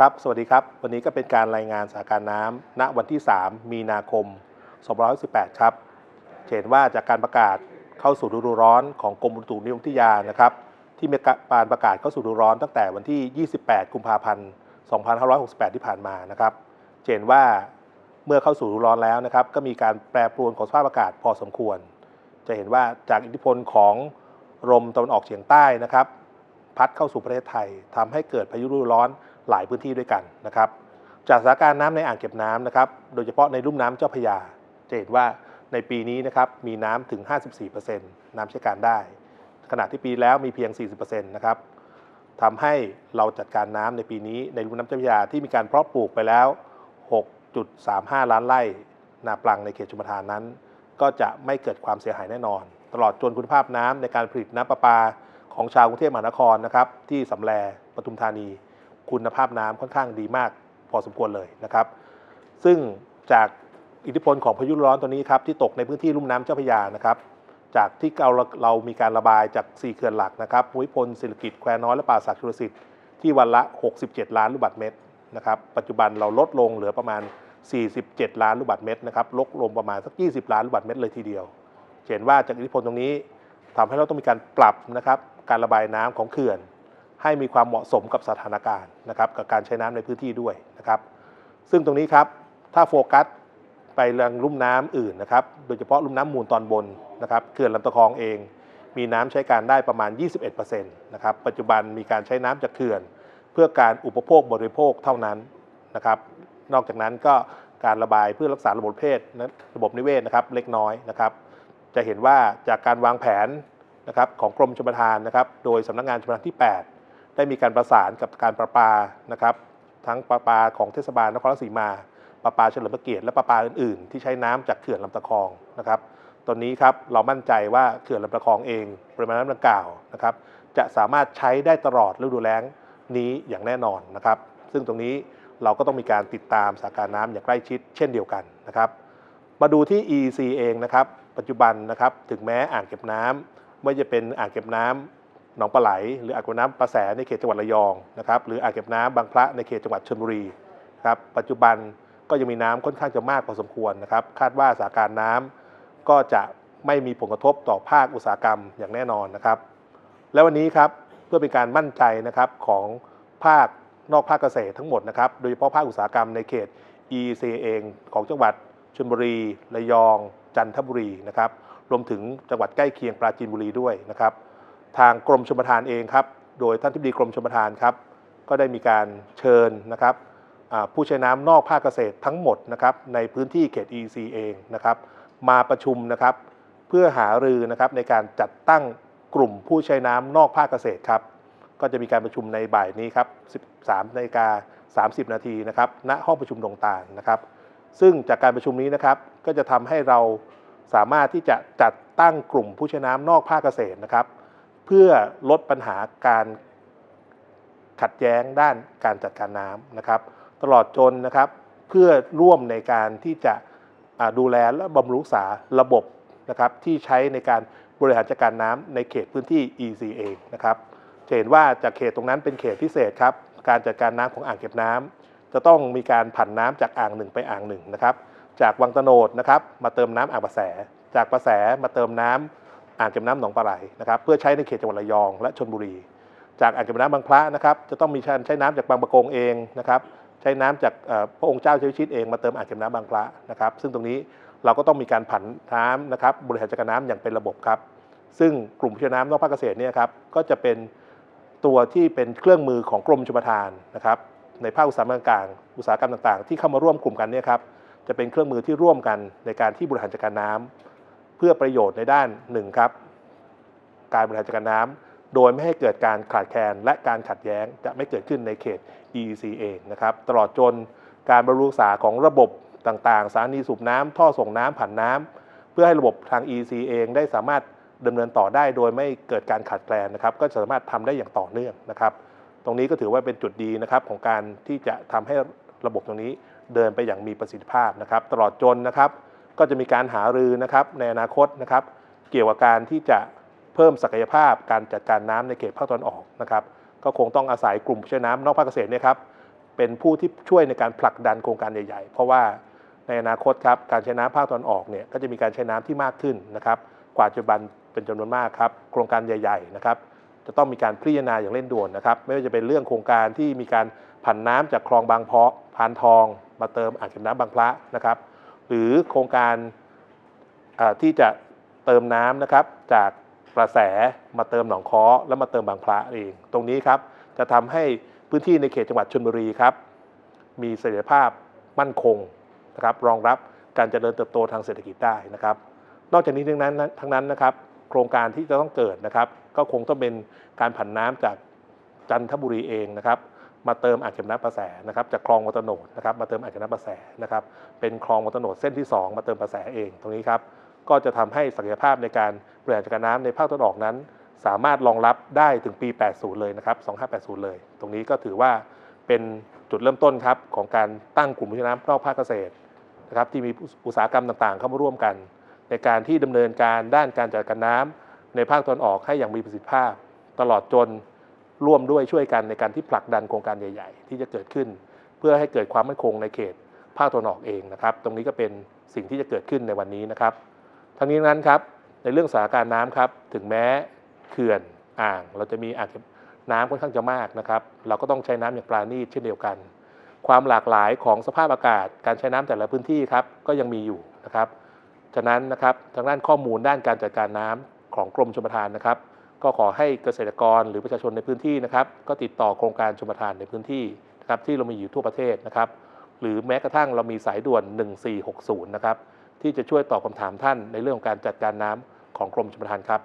ครับ สวัสดีครับ วันนี้ก็เป็นการรายงานสถานการณ์น้ำณวันที่ 3 มีนาคม 2518 ครับ เห็นว่าจากการประกาศเข้าสู่ฤดูร้อนของกรมอุตุนิยมวิทยานะครับ ที่มีการประกาศเข้าสู่ฤดูร้อนตั้งแต่วันที่ 28 กุมภาพันธ์ 2568 ที่ผ่านมานะครับ เห็นว่าเมื่อเข้าสู่ฤดูร้อนแล้วนะครับ ก็มีการแปรปรวนของสภาพอากาศพอสมควร จะเห็นว่าจากอิทธิพลของลมตะวันออกเฉียงใต้นะครับ พัดเข้าสู่ประเทศไทยทำให้เกิดพายุฤดูร้อน หลายพื้นที่ด้วยกันนะครับ จากสถานการณ์น้ำในอ่างเก็บน้ำนะครับ โดยเฉพาะในลุ่มน้ำเจ้าพยา จะเห็นว่าในปีนี้นะครับมีน้ำถึง 54%น้ำใช้การได้ ขณะที่ปีแล้วมีเพียง 40%นะครับทำให้เราจัดการน้ำในปีนี้ในลุ่มน้ำเจ้าพยาที่มีการเพาะปลูกไปแล้ว 6.35 ล้านไร่ นาปลังในเขตชุมทานนั้น ก็จะไม่เกิดความเสียหายแน่นอน ตลอดจนคุณภาพน้ำในการผลิตน้ำประปาของชาวกรุงเทพมหานครนะครับที่สำแลปทุมธานี คุณภาพน้ำค่อนข้างดีมากพอสมควรเลยนะครับ ซึ่งจากอิทธิพลของพายุร้อนตัวนี้ครับที่ตกในพื้นที่ลุ่มน้ำเจ้าพระยานะครับ จากที่เราเรามีการระบายจาก 4 เขื่อนหลักนะครับภูมิพลศิริกิตแควน้อยและป่าสักชุลสิทธิ์ที่วันละ 67 ล้านลูกบาศก์เมตรนะครับ ปัจจุบันเราลดลงเหลือประมาณ 47 ล้านลูกบาศก์เมตรนะครับลดลงประมาณสัก 20 ล้านลูกบาศก์เมตรเลยทีเดียว เห็นว่าจากอิทธิพลตรงนี้ทำให้เราต้องมีการปรับนะครับการระบายน้ำของเขื่อน ให้มีความเหมาะสมกับสถานการณ์นะครับกับการใช้น้ำในพื้นที่ด้วยนะครับ ซึ่งตรงนี้ครับถ้าโฟกัสไปเรื่องลุ่มน้ำอื่นนะครับ โดยเฉพาะลุ่มน้ำมูลตอนบนนะครับเขื่อนลำตะคองเอง มีน้ำใช้การได้ประมาณ 21%นะครับ ปัจจุบันมีการใช้น้ำจากเขื่อน เพื่อการอุปโภคบริโภคเท่านั้นนะครับ นอกจากนั้นก็การระบายเพื่อรักษาระบบนิเวศระบบนิเวศนะครับเล็กน้อยนะครับ จะเห็นว่าจากการวางแผนนะครับของกรมชลประทานนะครับ โดยสำนักงานชลประทานที่ 8 ได้มีการประสานกับการประปานะครับทั้งประปาของเทศบาลนครราชสีมา ประปาเฉลิมพระเกียรติและประปาอื่นๆ ที่ใช้น้ำจากเขื่อนลำตะคองนะครับตอนนี้ครับเรามั่นใจว่าเขื่อนลำตะคองเองปริมาณน้ำดังกล่าวนะครับจะสามารถใช้ได้ตลอดฤดูแล้งนี้อย่างแน่นอนนะครับ ซึ่งตรงนี้เราก็ต้องมีการติดตามสถานการณ์น้ำอย่างใกล้ชิดเช่นเดียวกันนะครับ มาดูที่ EEC เองนะครับ ปัจจุบันนะครับถึงแม้อ่างเก็บน้ำไม่จะเป็นอ่างเก็บน้ำ หนองปลาไหล หรืออ่างเก็บน้ำประแสในเขตจังหวัดระยองนะครับหรืออ่างเก็บน้ำบางพระในเขตจังหวัดชลบุรีครับปัจจุบันก็ยังมีน้ำค่อนข้างจะมากพอสมควรนะครับ คาดว่าสถานการณ์น้ำก็จะไม่มีผลกระทบต่อภาคอุตสาหกรรมอย่างแน่นอนนะครับ และวันนี้ครับเพื่อเป็นการมั่นใจนะครับของภาคนอกภาคเกษตรทั้งหมดนะครับ โดยเฉพาะภาคอุตสาหกรรมในเขต EEC เองของจังหวัดชลบุรี ระยอง จันทบุรีนะครับ รวมถึงจังหวัดใกล้เคียงปราจีนบุรีด้วยนะครับ ทางกรมชลประทานเองครับโดยท่านทิบดีกรมชลประทานครับก็ได้มีการเชิญนะครับผู้ใช้น้ำนอกภาคเกษตรทั้งหมดนะครับในพื้นที่เขต EC เองนะครับมาประชุมนะครับเพื่อหารือนะครับในการจัดตั้งกลุ่มผู้ใช้น้ำนอกภาคเกษตรครับก็จะมีการประชุมในบ่ายนี้ครับ 13นาฬิกา30 นาทีนะครับณห้องประชุมดงตาลนะครับ ซึ่งจากการประชุมนี้นะครับก็จะทำให้เราสามารถที่จะจัดตั้งกลุ่มผู้ใช้น้ำนอกภาคเกษตรนะครับ เพื่อลดปัญหาการขัดแย้งด้านการจัดการน้ำนะครับ ตลอดจนนะครับเพื่อร่วมในการที่จะดูแลและบำรุงษาระบบนะครับที่ใช้ในการบริหารจัดการน้ำในเขตพื้นที่ EC เองนะครับจะเห็นว่าจากเขตตรงนั้นเป็นเขตพิเศษครับการจัดการน้ำของอ่างเก็บน้ำจะต้องมีการผันน้ำจากอ่างหนึ่งไปอ่างหนึ่งนะครับ จากวังตะโนดนะครับมาเติมน้ำอ่างประแส จากประแสมาเติมน้ำ อ่างเก็บน้ำหนองปลาไหลนะครับเพื่อใช้ในเขตจังหวัดระยองและชลบุรี จากอ่างเก็บน้ำบางพระนะครับจะต้องมีการใช้น้ำจากบางประกงเองนะครับใช้น้ำจากพระองค์เจ้าเชวิชิตเองมาเติมอ่างเก็บน้ำบางพระนะครับ ซึ่งตรงนี้เราก็ต้องมีการผันน้ำนะครับบริหารจัดการน้ำอย่างเป็นระบบครับ ซึ่งกลุ่มผู้ใช้น้ำนอกภาคเกษตรเนี่ยครับก็จะเป็นตัวที่เป็นเครื่องมือของกรมชลประทานนะครับในภาคอุตสาหกรรมต่างอุตสาหกรรมต่างๆ ที่เข้ามาร่วมกลุ่มกันเนี่ยครับจะเป็นเครื่องมือที่ร่วมกันในการที่บริหารจัดการน้ำเพื่อประโยชน์ในด้านหนึ่งครับ การบริหารจัดการน้ำโดยไม่ให้เกิดการขาดแคลนและการขัดแย้งจะไม่เกิดขึ้นในเขต EEC เองนะครับตลอดจนการบำรุงรักษาของระบบต่างๆ สถานีสูบน้ำท่อส่งน้ำผ่านน้ำเพื่อให้ระบบทาง EEC เองได้สามารถดำเนินต่อได้โดยไม่เกิดการขาดแคลนนะครับ ก็สามารถทำได้อย่างต่อเนื่องนะครับ ตรงนี้ก็ถือว่าเป็นจุดดีนะครับของการที่จะทำให้ระบบตรงนี้เดินไปอย่างมีประสิทธิภาพนะครับ ตลอดจนนะครับ ก็จะมีการหารือนะครับในอนาคตนะครับ เกี่ยวกับการที่จะเพิ่มศักยภาพการจัดการน้ำในเขตภาคตะวันออกนะครับ ก็คงต้องอาศัยกลุ่มผู้ใช้น้ำนอกภาคเกษตรเนี่ยครับเป็นผู้ที่ช่วยในการผลักดันโครงการใหญ่ ๆ เพราะว่าในอนาคตครับการใช้น้ำภาคตะวันออกเนี่ยก็จะมีการใช้น้ำที่มากขึ้นนะครับ กว่าปัจจุบันเป็นจำนวนมากครับ โครงการใหญ่ ๆ นะครับ จะต้องมีการพิจารณาอย่างเร่งด่วนนะครับ ไม่ว่าจะเป็นเรื่องโครงการที่มีการผันน้ำจากคลองบางเพาะพานทอง มาเติมอ่างเก็บน้ำบางพระนะครับ หรือโครงการที่จะเติมน้ำนะครับ จากกระแสมาเติมหนองค้อแล้วมาเติมบางพระเอง ตรงนี้ครับจะทำให้พื้นที่ในเขตจังหวัดชลบุรีครับ มีเสถียรภาพมั่นคงนะครับรองรับการเจริญเติบโตทางเศรษฐกิจได้นะครับ นอกจากนี้ทั้งนั้นทั้งนั้นนะครับ โครงการที่จะต้องเกิดนะครับ ก็คงต้องเป็นการผันน้ำจากจันทบุรีเองนะครับ มาเติมอ่างเก็บน้ำประแสนะครับจากคลองวัตโนดนะครับมาเติมอ่างเก็บน้ำประแสนะครับเป็นคลองวัตโนดเส้นที่ 2 มาเติมประแสเองตรงนี้ครับก็จะทำให้ศักยภาพในการบริหารจัดการน้ำในภาคตะวันออกนั้น สามารถรองรับได้ถึงปี 80 เลยนะครับ 2580 เลย ตรงนี้ก็ถือว่าเป็นจุดเริ่มต้นครับของการตั้งกลุ่มวิชาน้ำนอกภาคเกษตรนะครับที่มีอุตสาหกรรมต่างๆ เข้ามาร่วมกัน ในการที่ดำเนินการด้านการจัดการน้ำในภาคตะวันออกให้อย่างมีประสิทธิภาพ ตลอดจน ร่วมด้วยช่วยกันในการที่ผลักดันโครงการใหญ่ ๆ ที่จะเกิดขึ้น เพื่อให้เกิดความมั่นคงในเขตภาคตะวันออกเองนะครับ ตรงนี้ก็เป็นสิ่งที่จะเกิดขึ้นในวันนี้นะครับ ทั้งนี้นั้นครับในเรื่องสถานการณ์น้ำครับถึงแม้เขื่อนอ่าง เราจะมีอ่างเก็บน้ำค่อนข้างจะมากนะครับ เราก็ต้องใช้น้ำอย่างปราณีตเช่นเดียวกัน ความหลากหลายของสภาพอากาศ การใช้น้ำแต่ละพื้นที่ครับก็ยังมีอยู่นะครับ ฉะนั้นนะครับทางด้านข้อมูลด้านการจัดการน้ำของกรมชลประทานนะครับ ก็ขอให้เกษตรกรหรือประชาชนในพื้นที่นะครับ ก็ติดต่อโครงการชมประทานในพื้นที่นะครับที่เรามีอยู่ทั่วประเทศนะครับ หรือแม้กระทั่งเรามีสายด่วน 1460 นะครับ ที่จะช่วยตอบคำถามท่านในเรื่องของการจัดการน้ำของกรมชมประทานครับ